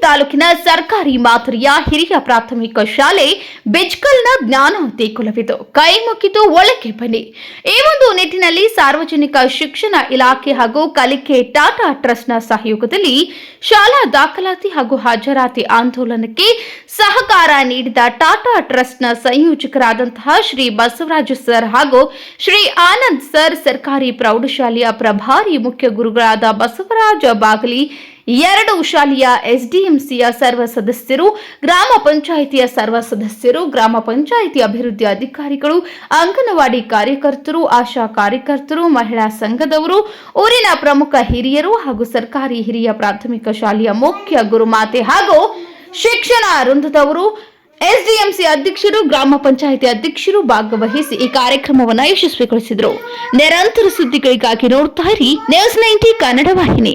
ತಾಲೂಕಿನ ಸರ್ಕಾರಿ ಮಾದರಿಯ ಹಿರಿಯ ಪ್ರಾಥಮಿಕ ಶಾಲೆ ಬೆಜ್ಕಲ್ನ ಜ್ಞಾನವತಿ ಕುಲವಿದು ಕೈ ಮುಗಿದು ಒಳಗೆ ಬನ್ನಿ. ಈ ಒಂದು ನಿಟ್ಟಿನಲ್ಲಿ ಸಾರ್ವಜನಿಕ ಶಿಕ್ಷಣ ಇಲಾಖೆ ಹಾಗೂ ಕಲಿಕೆ ಟಾಟಾ ಟ್ರಸ್ಟ್ನ ಸಹಯೋಗದಲ್ಲಿ ಶಾಲಾ ದಾಖಲಾತಿ ಹಾಗೂ ಹಾಜರಾತಿ ಆಂದೋಲನಕ್ಕೆ ಸಹಕಾರ ನೀಡಿದ ಟಾಟಾ ಟ್ರಸ್ಟ್ನ ಸಂಯೋಜಕರಾದಂತಹ ಶ್ರೀ ಬಸವರಾಜ ಸರ್ ಹಾಗೂ ಶ್ರೀ ಆನಂದ್ ಸರ್, ಸರ್ಕಾರಿ ಪ್ರೌಢಶಾಲೆಯ ಪ್ರಭಾರಿ ಮುಖ್ಯ ಗುರುಗಳಾದ ಬಸವರಾಜ ಬಾಗಲಿ ಎರಡು ಶಾಲೆಯ ಎಸ್ಡಿಎಂಸಿಯ ಸರ್ವ ಸದಸ್ಯರು, ಗ್ರಾಮ ಪಂಚಾಯಿತಿಯ ಸರ್ವ ಸದಸ್ಯರು, ಗ್ರಾಮ ಪಂಚಾಯಿತಿ ಅಭಿವೃದ್ಧಿ ಅಧಿಕಾರಿಗಳು, ಅಂಗನವಾಡಿ ಕಾರ್ಯಕರ್ತರು, ಆಶಾ ಕಾರ್ಯಕರ್ತರು, ಮಹಿಳಾ ಸಂಘದವರು, ಊರಿನ ಪ್ರಮುಖ ಹಿರಿಯರು ಹಾಗೂ ಸರ್ಕಾರಿ ಹಿರಿಯ ಪ್ರಾಥಮಿಕ ಶಾಲೆಯ ಮುಖ್ಯ ಗುರುಮಾತೆ ಹಾಗೂ ಶಿಕ್ಷಣ ವೃಂದದವರು, ಎಸ್ಡಿಎಂಸಿ ಅಧ್ಯಕ್ಷರು, ಗ್ರಾಮ ಪಂಚಾಯಿತಿ ಅಧ್ಯಕ್ಷರು ಭಾಗವಹಿಸಿ ಈ ಕಾರ್ಯಕ್ರಮವನ್ನು ಯಶಸ್ವಿಗೊಳಿಸಿದರು. ನಿರಂತರ ಸುದ್ದಿಗಳಿಗಾಗಿ ನೋಡ್ತಾ ಇರಿ ನ್ಯೂಸ್ ನೈಂಟಿ ಕನ್ನಡ ವಾಹಿನಿ.